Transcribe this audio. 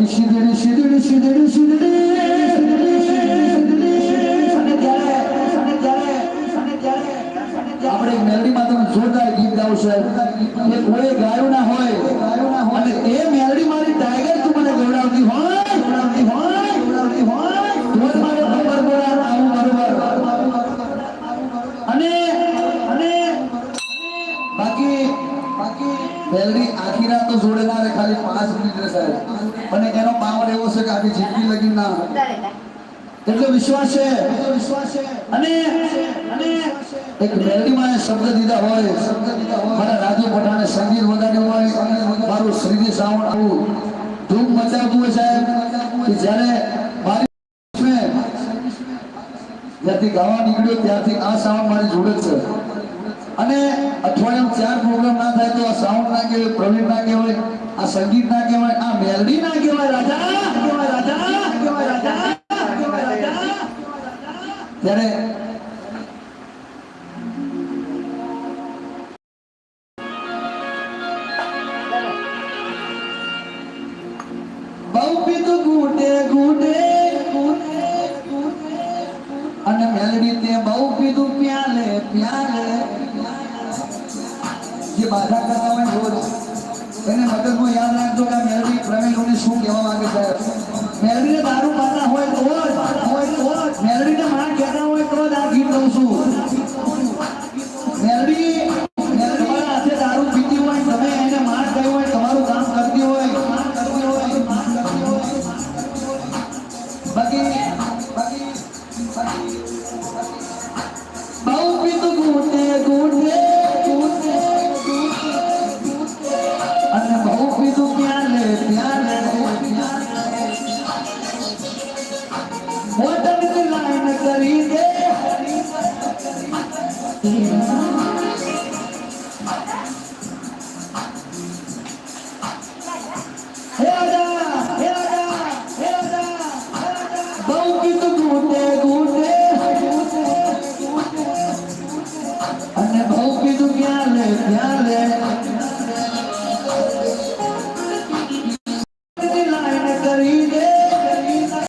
શીદડી આપણે મેલડીમાં તમે જોરદાર ગીત ગાવ સાહેબ કોઈ ગાયું ના હોય ગાયું ના હોય અને એ મેલડી મારી ટાઈગર તું મને ગવડાવતી હોય ગવડાવતી હોય ગવડાવતી હોય અને બાકી બાકી મેલડી આખી રાત તો જોડે ખાલી પાંચ મિનિટ રહે સાહેબ. અને એનો પાવર એવો છે કે આખી જિંદગી લગી ના એટલો વિશ્વાસ છે. વિશ્વાસ છે અને અને એક મેલડીમાં શબ્દ દીધા હોય શબ્દ દીધા હોય. મારા રાજુ પઠાણે સંગીત વગાડ્યું હોય. મારું શ્રીજી સાવણ આવું. ધૂમ મચાવતું હોય સાહેબ. કે જ્યારે મારી જ્યાંથી ગાવા નીકળ્યો, ત્યાંથી આ સાવણ મારી જોડે છે. અને અઠવાડિયામાં ચાર પ્રોગ્રામ ના થાય તો આ સાઉન્ડ ના કહેવાય, પ્રવીણ ના કહેવાય, આ સંગીત ના કહેવાય, આ મેલડી ના કહેવાય, રાજા કહેવાય રાજા કહેવાય રાજા કહેવાય રાજા. ત્યારે જે બાધા કરતા હોય રોજ. એને મગજમાં યાદ રાખજો કે મેલડી પ્રવીણોને શું કહેવા માંગે સાહેબ. મેલડીને દારૂ પાતા へえ!